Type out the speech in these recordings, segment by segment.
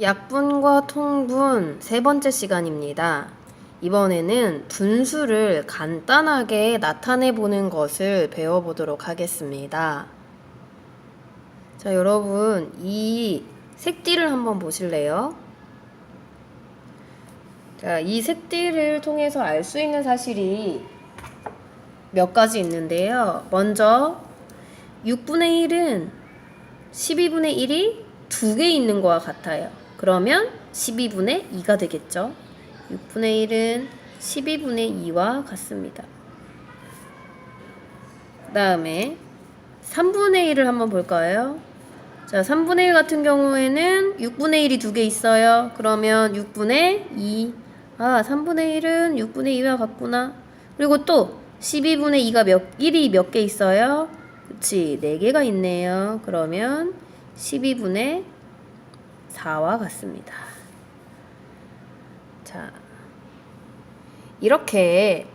약분과 통분 세 번째 시간입니다. 이번에는 분수를 간단하게 나타내 보는 것을 배워보도록 하겠습니다. 자, 여러분, 이 색띠를 한번 보실래요? 자, 이 색띠를 통해서 알 수 있는 사실이 몇 가지 있는데요. 먼저, 6분의 1은 12분의 1이 두 개 있는 거와 같아요. 그러면 12분의 2가 되겠죠. 6분의 1은 12분의 2와 같습니다. 그 다음에 3분의 1을 한번 볼까요? 자, 3분의 1 같은 경우에는 6분의 1이 두 개 있어요. 그러면 6분의 2. 아, 3분의 1은 6분의 2와 같구나. 그리고 또 12분의 2가 몇, 1이 몇 개 있어요? 그치, 4개가 있네요. 그러면 12분의 4와 같습니다. 자, 이렇게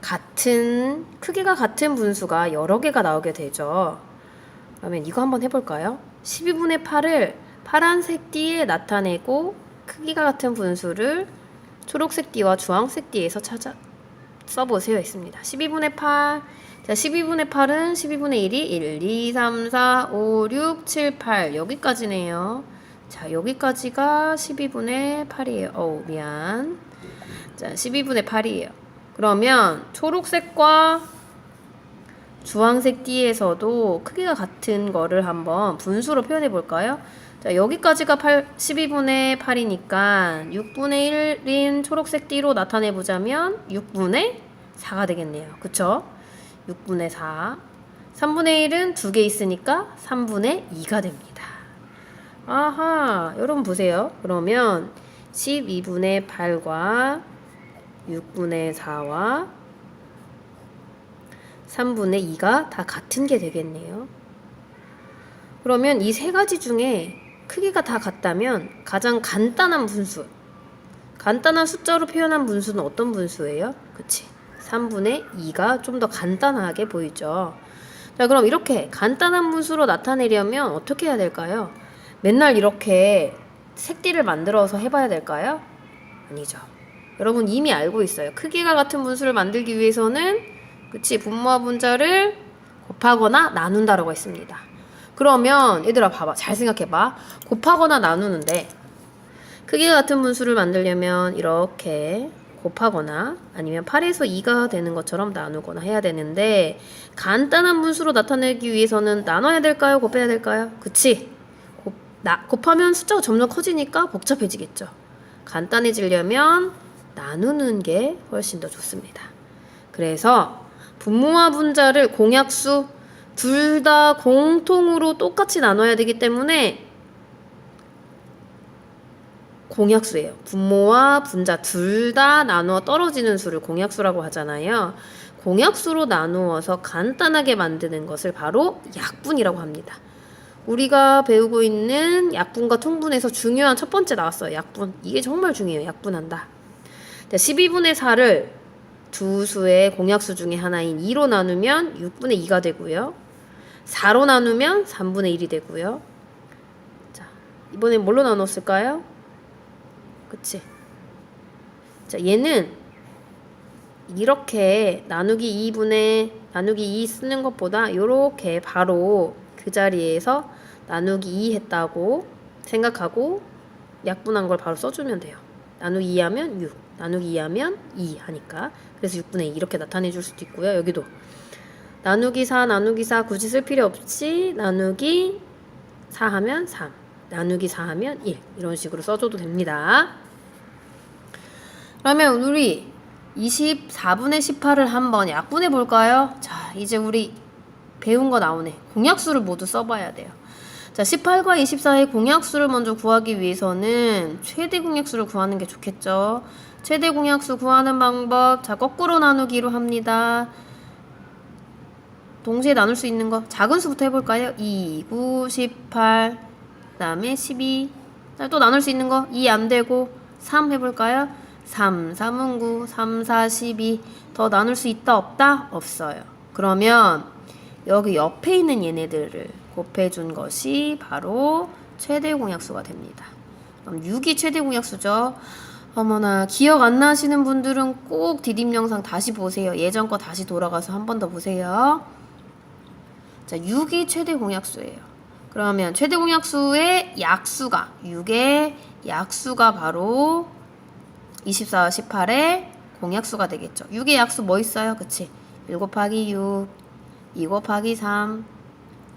같은, 크기가 같은 분수가 여러 개가 나오게 되죠. 그러면 이거 한번 해볼까요? 12분의 8을 파란색 띠에 나타내고 크기가 같은 분수를 초록색 띠와 주황색 띠에서 찾아 써보세요 했습니다. 12분의 8. 자, 12분의 8은 12분의 1이 1, 2, 3, 4, 5, 6, 7, 8. 여기까지네요. 자, 여기까지가 12분의 8이에요. 어우, 미안. 자, 12분의 8이에요. 그러면 초록색과 주황색 띠에서도 크기가 같은 거를 한번 분수로 표현해 볼까요? 자, 여기까지가 8, 12분의 8이니까 6분의 1인 초록색 띠로 나타내 보자면 6분의 4가 되겠네요. 그쵸? 6분의 4. 3분의 1은 두 개 있으니까 3분의 2가 됩니다. 아하, 여러분 보세요. 그러면 12분의 8과 6분의 4와 3분의 2가 다 같은 게 되겠네요. 그러면 이 세 가지 중에 크기가 다 같다면 가장 간단한 분수, 간단한 숫자로 표현한 분수는 어떤 분수예요? 그치? 3분의 2가 좀 더 간단하게 보이죠. 자, 그럼 이렇게 간단한 분수로 나타내려면 어떻게 해야 될까요? 맨날 이렇게 색띠를 만들어서 해봐야 될까요? 아니죠. 여러분 이미 알고 있어요. 크기가 같은 분수를 만들기 위해서는 그치 분모와 분자를 곱하거나 나눈다라고 했습니다. 그러면 얘들아 봐봐 잘 생각해봐 곱하거나 나누는데 크기가 같은 분수를 만들려면 이렇게 곱하거나 아니면 8에서 2가 되는 것처럼 나누거나 해야 되는데 간단한 분수로 나타내기 위해서는 나눠야 될까요? 곱해야 될까요? 그치? 곱, 나, 곱하면 숫자가 점점 커지니까 복잡해지겠죠. 간단해지려면 나누는 게 훨씬 더 좋습니다. 그래서 분모와 분자를 공약수 둘 다 공통으로 똑같이 나눠야 되기 때문에 공약수예요. 분모와 분자 둘 다 나누어 떨어지는 수를 공약수라고 하잖아요. 공약수로 나누어서 간단하게 만드는 것을 바로 약분이라고 합니다. 우리가 배우고 있는 약분과 통분에서 중요한 첫 번째 나왔어요. 약분. 이게 정말 중요해요. 약분한다. 12분의 4를 두 수의 공약수 중에 하나인 2로 나누면 6분의 2가 되고요. 4로 나누면 3분의 1이 되고요. 자, 이번엔 뭘로 나눴을까요? 그치? 자, 얘는 이렇게 나누기 2분의 나누기 2 쓰는 것보다 이렇게 바로 그 자리에서 나누기 2 했다고 생각하고 약분한 걸 바로 써주면 돼요. 나누기 2 하면 6, 나누기 2 하면 2 하니까 그래서 6분의 2 이렇게 나타내 줄 수도 있고요. 여기도 나누기 4, 나누기 4 굳이 쓸 필요 없이 나누기 4 하면 3, 나누기 4 하면 1 이런 식으로 써줘도 됩니다. 그러면 우리 24분의 18을 한번 약분해 볼까요? 자, 이제 우리 배운 거 나오네. 공약수를 모두 써봐야 돼요. 자, 18과 24의 공약수를 먼저 구하기 위해서는 최대 공약수를 구하는 게 좋겠죠. 최대 공약수 구하는 방법, 자, 거꾸로 나누기로 합니다. 동시에 나눌 수 있는 거 작은 수부터 해볼까요? 2, 9, 18, 그 다음에 12. 자, 또 나눌 수 있는 거 2 안 되고 3 해볼까요? 3, 3은 9, 3, 4, 12. 더 나눌 수 있다 없다? 없어요. 그러면 여기 옆에 있는 얘네들을 곱해준 것이 바로 최대 공약수가 됩니다. 그럼 6이 최대 공약수죠. 어머나 기억 안 나시는 분들은 꼭 디딤 영상 다시 보세요. 예전 거 다시 돌아가서 한 번 더 보세요. 자, 6이 최대 공약수예요. 그러면 최대 공약수의 약수가 6의 약수가 바로 24, 18의 공약수가 되겠죠. 6의 약수 뭐 있어요? 그치? 1 곱하기 6, 2 곱하기 3.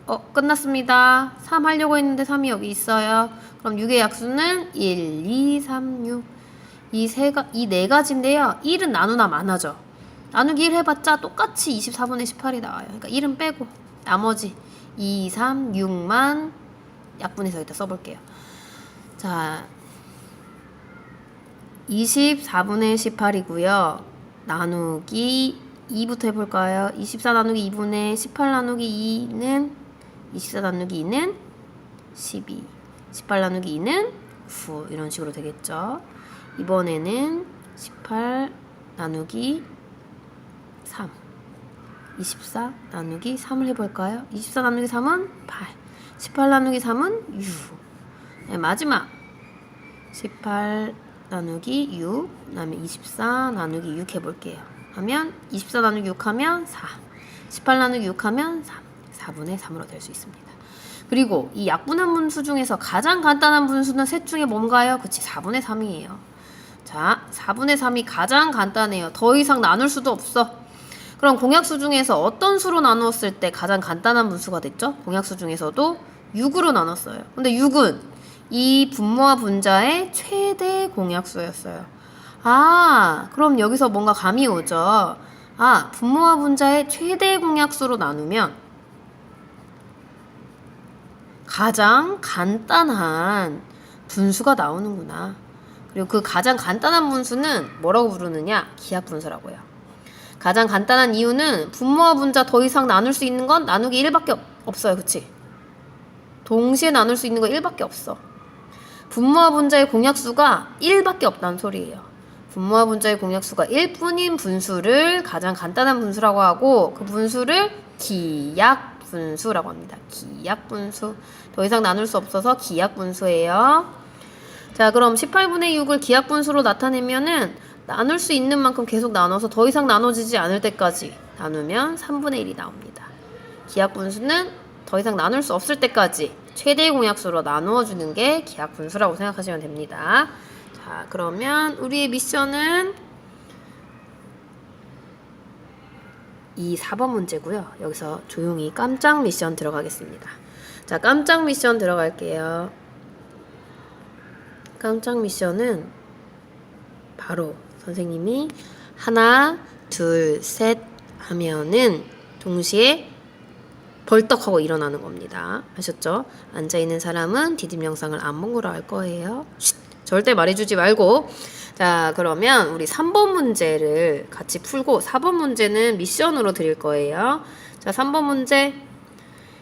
어, 끝났습니다. 3 하려고 했는데 3이 여기 있어요. 그럼 6의 약수는 1, 2, 3, 6. 이 세 가, 이 네 가지인데요. 1은 나누나 많아져. 나누기 1 해봤자 똑같이 24분의 18이 나와요. 그러니까 1은 빼고 나머지 2, 3, 6만 약분해서 여기다 써볼게요. 자, 24분의 18이고요. 나누기 2부터 해볼까요? 24 나누기 2분의 18 나누기 2는 24 나누기 2는 12 18 나누기 2는 9 이런 식으로 되겠죠. 이번에는 18 나누기 3 24 나누기 3을 해볼까요? 24 나누기 3은 8 18 나누기 3은 6 네, 마지막 18 나누기 6 그다음에 24 나누기 6 해볼게요. 하면 24 나누기 6 하면 4 18 나누기 6 하면 3 4분의 3으로 될 수 있습니다. 그리고 이 약분한 분수 중에서 가장 간단한 분수는 셋 중에 뭔가요? 그치 4분의 3이에요. 자 4분의 3이 가장 간단해요. 더 이상 나눌 수도 없어. 그럼 공약수 중에서 어떤 수로 나누었을 때 가장 간단한 분수가 됐죠? 공약수 중에서도 6으로 나눴어요. 근데 6은 이 분모와 분자의 최대 공약수였어요. 아, 그럼 여기서 뭔가 감이 오죠. 아, 분모와 분자의 최대 공약수로 나누면 가장 간단한 분수가 나오는구나. 그리고 그 가장 간단한 분수는 뭐라고 부르느냐? 기하 분수라고요. 가장 간단한 이유는 분모와 분자 더 이상 나눌 수 있는 건 나누기 1밖에 없- 없어요. 그치? 동시에 나눌 수 있는 거 1밖에 없어. 분모와 분자의 공약수가 1밖에 없다는 소리예요. 분모와 분자의 공약수가 1뿐인 분수를 가장 간단한 분수라고 하고 그 분수를 기약 분수라고 합니다. 기약 분수. 더 이상 나눌 수 없어서 기약 분수예요. 자, 그럼 18분의 6을 기약 분수로 나타내면은 나눌 수 있는 만큼 계속 나눠서 더 이상 나눠지지 않을 때까지 나누면 3분의 1이 나옵니다. 기약 분수는 더 이상 나눌 수 없을 때까지 최대 공약수로 나누어 주는 게 기약 분수라고 생각하시면 됩니다. 자, 그러면 우리의 미션은 이 4번 문제고요. 여기서 조용히 깜짝 미션 들어가겠습니다. 자, 깜짝 미션 들어갈게요. 깜짝 미션은 바로 선생님이 하나, 둘, 셋 하면은 동시에 벌떡하고 일어나는 겁니다. 아셨죠? 앉아있는 사람은 디딤 영상을 안 본 거로 알 거예요. 쉿! 절대 말해주지 말고. 자, 그러면 우리 3번 문제를 같이 풀고 4번 문제는 미션으로 드릴 거예요. 자, 3번 문제.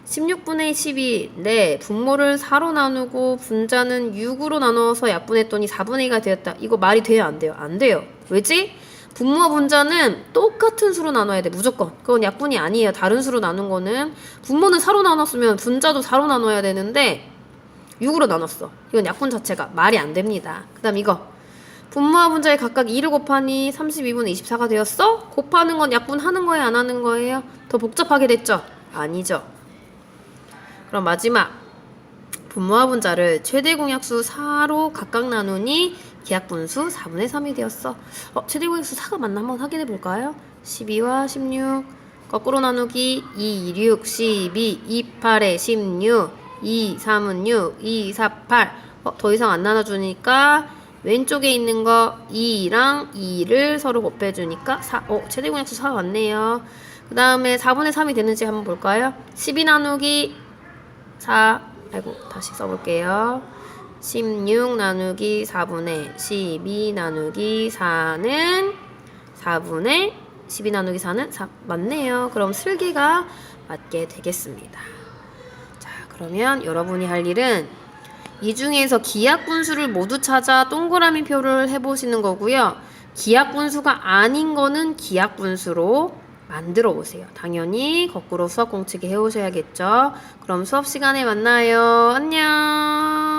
16분의 12. 네, 분모를 4로 나누고 분자는 6으로 나눠서 약분했더니 4분의 2가 되었다. 이거 말이 돼요? 안 돼요? 안 돼요. 왜지? 분모와 분자는 똑같은 수로 나눠야 돼. 무조건. 그건 약분이 아니에요. 다른 수로 나눈 거는. 분모는 4로 나눴으면 분자도 4로 나눠야 되는데 6으로 나눴어. 이건 약분 자체가 말이 안 됩니다. 그 다음 이거. 분모와 분자에 각각 2를 곱하니 32분의 24가 되었어? 곱하는 건 약분하는 거예요? 안 하는 거예요? 더 복잡하게 됐죠? 아니죠. 그럼 마지막. 분모와 분자를 최대 공약수 4로 각각 나누니 기약분수 4분의 3이 되었어. 어, 최대 공약수 4가 맞나 한번 확인해 볼까요? 12와 16 거꾸로 나누기 2, 6, 12, 2, 8에 16 2, 3은 6, 2, 4, 8 어, 더 이상 안 나눠주니까 왼쪽에 있는 거 2랑 2를 서로 곱해주니까 4. 어, 최대 공약수 4가 왔네요. 그 다음에 4분의 3이 되는지 한번 볼까요? 12 나누기 4 아이고 다시 써볼게요. 16 나누기 4분의 12 나누기 4는 4분의 12 나누기 4는 4 맞네요. 그럼 슬기가 맞게 되겠습니다. 자 그러면 여러분이 할 일은 이 중에서 기약 분수를 모두 찾아 동그라미 표를 해보시는 거고요. 기약 분수가 아닌 거는 기약 분수로 만들어 오세요. 당연히 거꾸로 수학 공치기 해오셔야겠죠. 그럼 수업 시간에 만나요. 안녕.